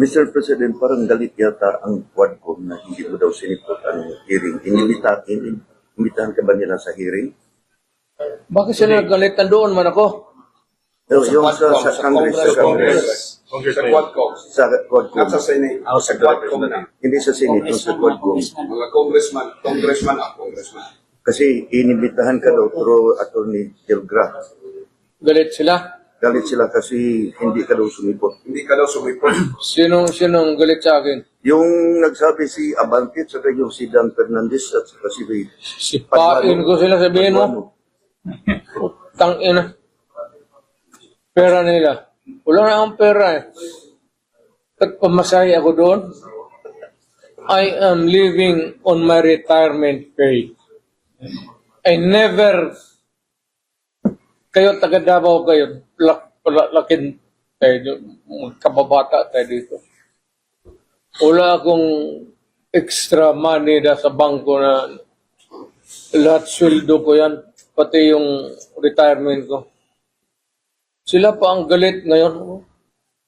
Mr. President, parang galit yata ang Quadcom na hindi mo daw sinipot ang hearing. Inimita, inimitahan ka ba nila sa hearing? Bakit sila nagalitan doon man ako? Yung, yung sa, sa Congress, sa Congress, Congress sa Quadcom. sa Quadcom, Not sa Senate. sa Quadcom na. hindi sa Senate, yung sa Quadcom. Mga congressman, congressman ang congressman. Kasi inimbitahan ka daw through Attorney Gilgra. Galit sila. Galit sila kasi hindi ka daw sumipot. Hindi ka daw sumipot. Sinong, sinong galit sa akin? Yung nagsabi si Abante, saka yung si Dan Fernandez at saka si Ray. Sipain ko sila sabihin mo. Tang ina. Pera nila. Wala na akong pera eh. At pamasahe ako doon. I am living on my retirement pay. I never kayo taga Davao kayo lak, lak, lakin tayo kababata tayo dito. Wala akong extra money na sa bangko na lahat sweldo ko yan, pati yung retirement ko. Sila pa ang galit ngayon.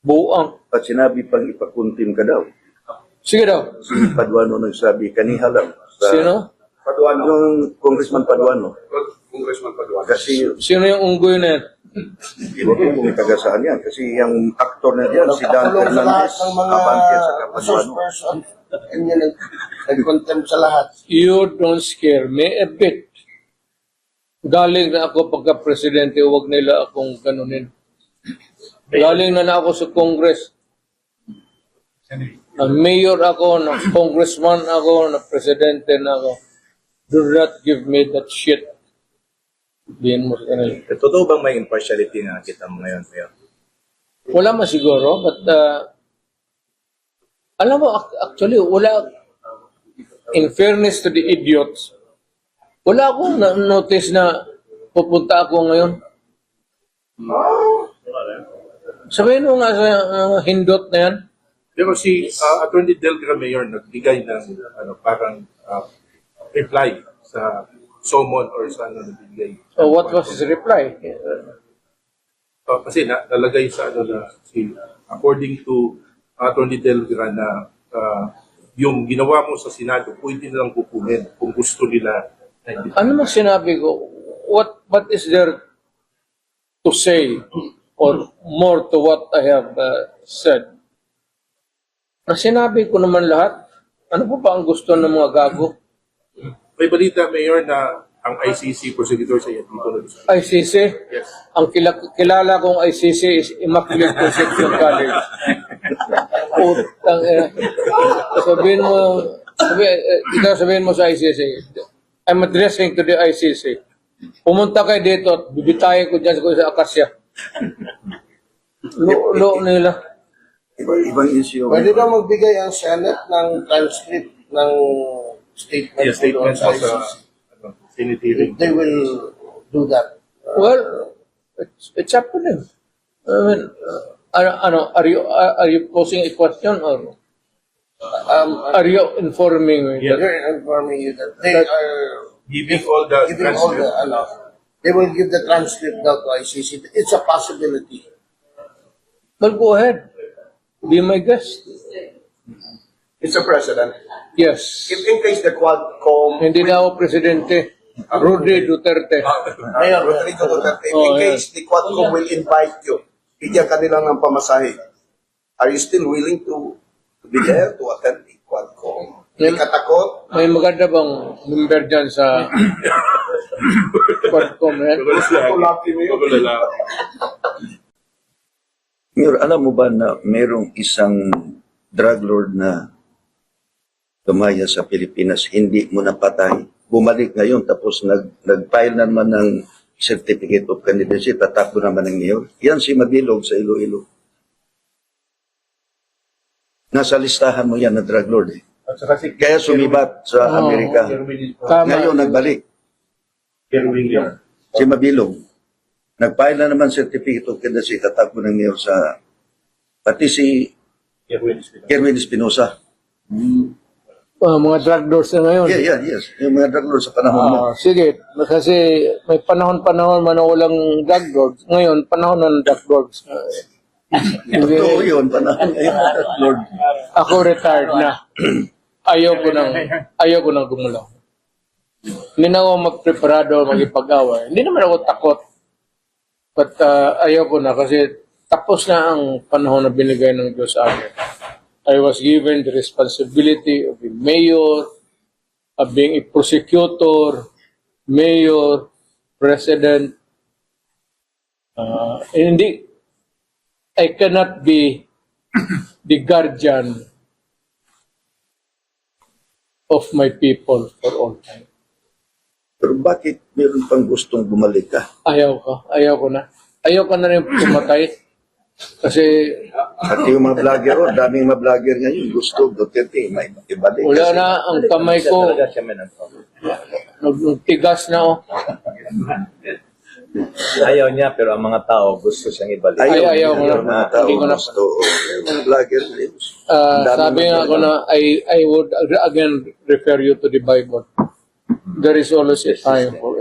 Buang. At sinabi pang ipakuntim ka daw. Sige daw. Si Paduano nagsabi, kaniha lang. Sa, Sino? Paduano. Yung Congressman Paduano. Congressman Paduano. Kasi Sino yung unggoy na yan? hindi ko kung tagasaan yan. Kasi yung aktor na diyan, si Dan Nagkakulong sa lahat Fernandez, ng mga Abante at saka resource Paduano. person. Kanya nag nag-contempt sa lahat. You don't scare me a bit. Galing na ako pagka-presidente, huwag nila akong ganunin. Galing na na ako sa Congress. Na mayor ako, na congressman ako, na presidente na ako. Do not give me that shit. Diyan mo sa kanila. Eh, Totoo bang may impartiality na kita mo ngayon, Mayor? Wala man siguro, but uh, alam mo, ac- actually, wala, in fairness to the idiots, wala akong na-notice na pupunta ako ngayon. Sabihin mo nga sa uh, hindot na yan, Pero si uh, Attorney Delgra Mayor nagbigay ng ano, parang uh, reply sa summon or sa ano nagbigay. so what was his reply? Uh, kasi na, nalagay sa ano na si according to Attorney Delgra na uh, yung ginawa mo sa Senado, pwede nilang kukunin kung gusto nila. na. Ano mang sinabi ko? What what is there to say or more to what I have uh, said? Na sinabi ko naman lahat. Ano pa ba ang gusto ng mga gago? May balita, Mayor, na ang ICC prosecutor sa iyo dito na ICC? Ang kila- kilala kong ICC is Immaculate Conception College. Putang ina. Sabihin mo, sabi, eh, ikaw sabihin mo sa ICC, I'm addressing to the ICC. Pumunta kayo dito at bibitayin ko dyan sa Akasya. Lo, lo nila. Iba, ibang issue. Pwede daw magbigay ang Senate ng transcript ng statement. Yeah, statement sa of uh, ICC. ano, Senate. They will do that. Well, it's, it's up to them. I mean, uh, ano, ano, are you are are you posing a question or Um, are you informing me? that- They're informing you that they are Giving all the giving all the, transcript. ano, they will give the transcript now to ICC. It's a possibility. Well, go ahead. Be my guest. Mr. President, Yes. if in case the Quadcom, Hindi na ako presidente. Rudy Duterte. Mayor Rodrigo Duterte, if Oh, in yeah. case the Quadcom will invite you, bigyan ka nila ng pamasahe, are you still willing to to be there to attend the Quadcom? Hindi ka takot? May maganda bang member dyan sa Quadcom eh? Mayor, alam mo ba na merong isang drug lord na tumaya sa Pilipinas, hindi mo napatay. Bumalik ngayon tapos nag, nag-file na naman ng certificate of candidacy, tatakbo naman ng mayor. Yan si Mabilog sa Iloilo. Nasa listahan mo yan na drug lord eh. At saka si Kaya sumibat sa Oo. Amerika. Tama. Ngayon nagbalik. Si Mabilog. Nag-file na naman certificate of candidacy, tatakbo ng mayor sa pati si Kerwin Espinosa. Kerwin Espinosa. Ah, mga drug lords na ngayon. Yeah, yeah, yes. Yung mga drug lords sa panahon mo. Ah, sige, kasi may panahon-panahon man na walang drug lords. Ngayon, panahon na ng drug lords. Hindi. Totoo yun, panahon ngayon, Lord. Ako retired na. Ayaw ko nang, ayaw ko nang gumulaw. Hindi na ako magpreparado magipag-away. Hindi naman ako takot. But uh, ayaw ko na kasi tapos na ang panahon na binigay ng Diyos sa akin. I was given the responsibility of a mayor, of being a prosecutor, mayor, president. Uh, hindi, I cannot be the guardian of my people for all time. Pero bakit meron pang gustong bumalik ka? Ayaw ko. Ayaw ko na. Ayaw ko na rin pumatay. Kasi At yung mga vlogger, oh, daming mga vlogger ngayon, gusto Duterte, may ibalik. wala Kasi na ang kamay ko. Nagtigas na oh. Ayaw niya, pero ang mga tao gusto siyang ibalik. Ay, ayaw ko na. Mga tao Hindi ko na- gusto. oh, yung mga vlogger dami sabi nga ako na I I would ag- again refer you to the Bible. There is always a time for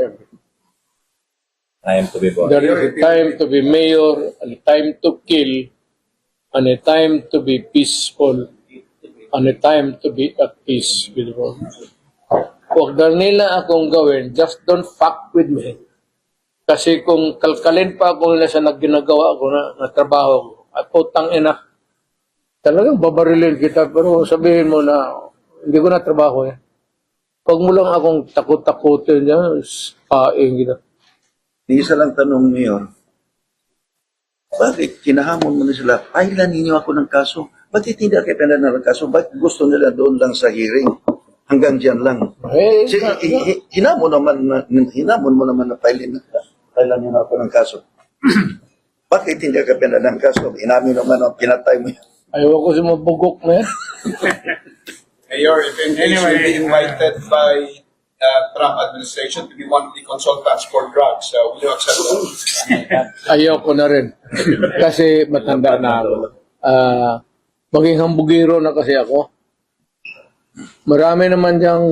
am to be born. There is a time to be mayor, and a time to kill, and a time to be peaceful, and a time to be at peace with the world. Huwag na nila akong gawin, just don't fuck with me. Kasi kung kalkalin pa ako nila sa nagginagawa ko na, na trabaho ko, at putang ina, talagang babarilin kita, pero sabihin mo na, hindi ko na trabaho eh. Huwag mo lang akong takot-takutin niya, paing kita. Isa lang tanong Mayor, bakit kinahamon mo na sila? Pailan ninyo ako ng kaso. Ba't hindi kayo pinala ng kaso? Ba't gusto nila doon lang sa hearing? Hanggang dyan lang. Eh, Si, hi- hi- hinamon naman na, hinamon mo naman na pailin na, pailan niyo na ako ng kaso. Bakit hindi ka pinala ng kaso? Inamin naman ang pinatay mo yan. Ayaw ko si mabugok na yan. Mayor, if in case you'll be invited by uh, Trump administration to be one of the consultants for drugs, uh, will you accept that? Ayaw ko na rin. kasi matanda na ako. Ah, maging hambugiro na kasi ako. Marami naman diyang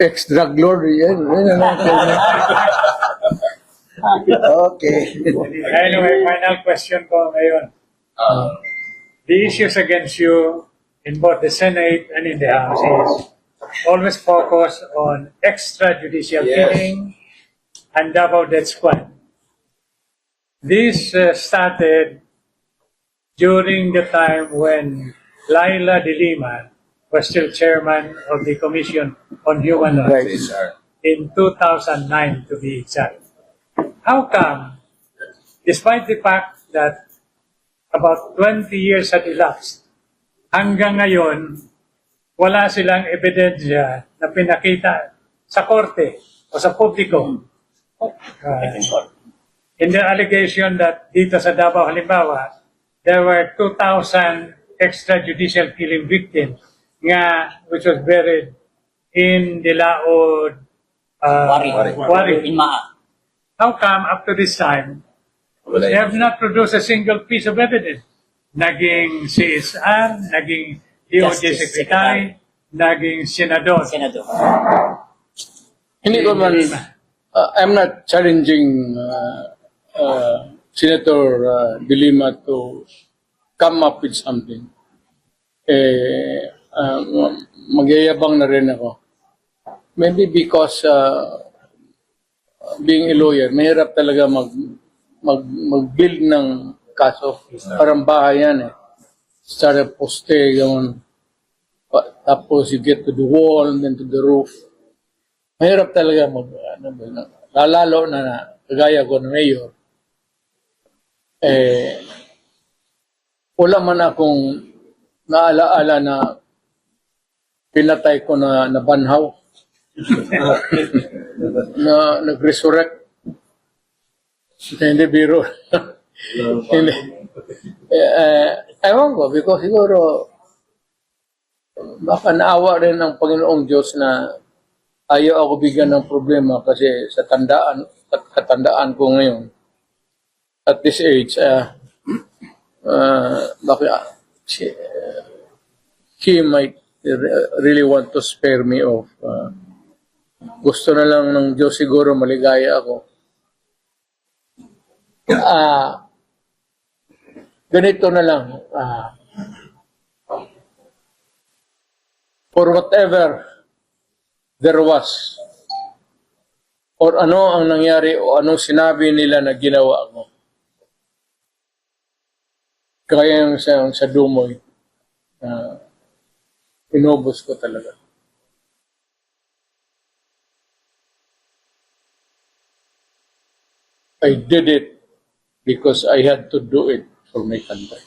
ex-drug lord. Yan. yan, yan, yan. Okay. Anyway, final question ko ngayon. The issues against you in both the Senate and in the House is always focus on extrajudicial Yes. killing and Davao Death Squad. This uh, started during the time when Laila de Lima was still chairman of the Commission on Human Rights in 2009 to be exact. How come, despite the fact that about 20 years had elapsed, hanggang ngayon, wala silang ebidensya na pinakita sa korte o sa publiko. Uh, in the allegation that dito sa Davao, halimbawa, there were 2,000 extrajudicial killing victims nga which was buried in the Laod uh, Wari. Wari. In Maa. How come up to this time, they have not produced a single piece of evidence? Naging CSR, naging DOJ Justice Secretary, naging Senador. Senador. Hindi ko man, uh, I'm not challenging uh, uh, Senator uh, De Lima to come up with something. Eh, uh, magyayabang na rin ako. Maybe because uh, being a lawyer, mahirap talaga mag, mag, mag-build ng kaso. Parang bahay yan eh. Start a poste. Pa- Tapos you get to the wall, and then to the roof mahirap talaga mag, ano ba, na, lalalo na, na kagaya ko na mayor, eh, wala man akong naalaala na pinatay ko na nabanhaw na nag-resurrect. Hindi biro. Hindi. Eh, eh, ewan ko, because siguro baka naawa rin ng Panginoong Diyos na ayaw ako bigyan ng problema kasi sa tandaan, at katandaan ko ngayon, at this age, uh, uh, baka she, uh, he might re- really want to spare me of uh, gusto na lang ng Diyos siguro maligaya ako. Ah, ganito na lang. ah, for whatever there was, or ano ang nangyari o anong sinabi nila na ginawa ko. Kaya yung sa, sa Dumoy, uh, inubos ko talaga. I did it because I had to do it for my country.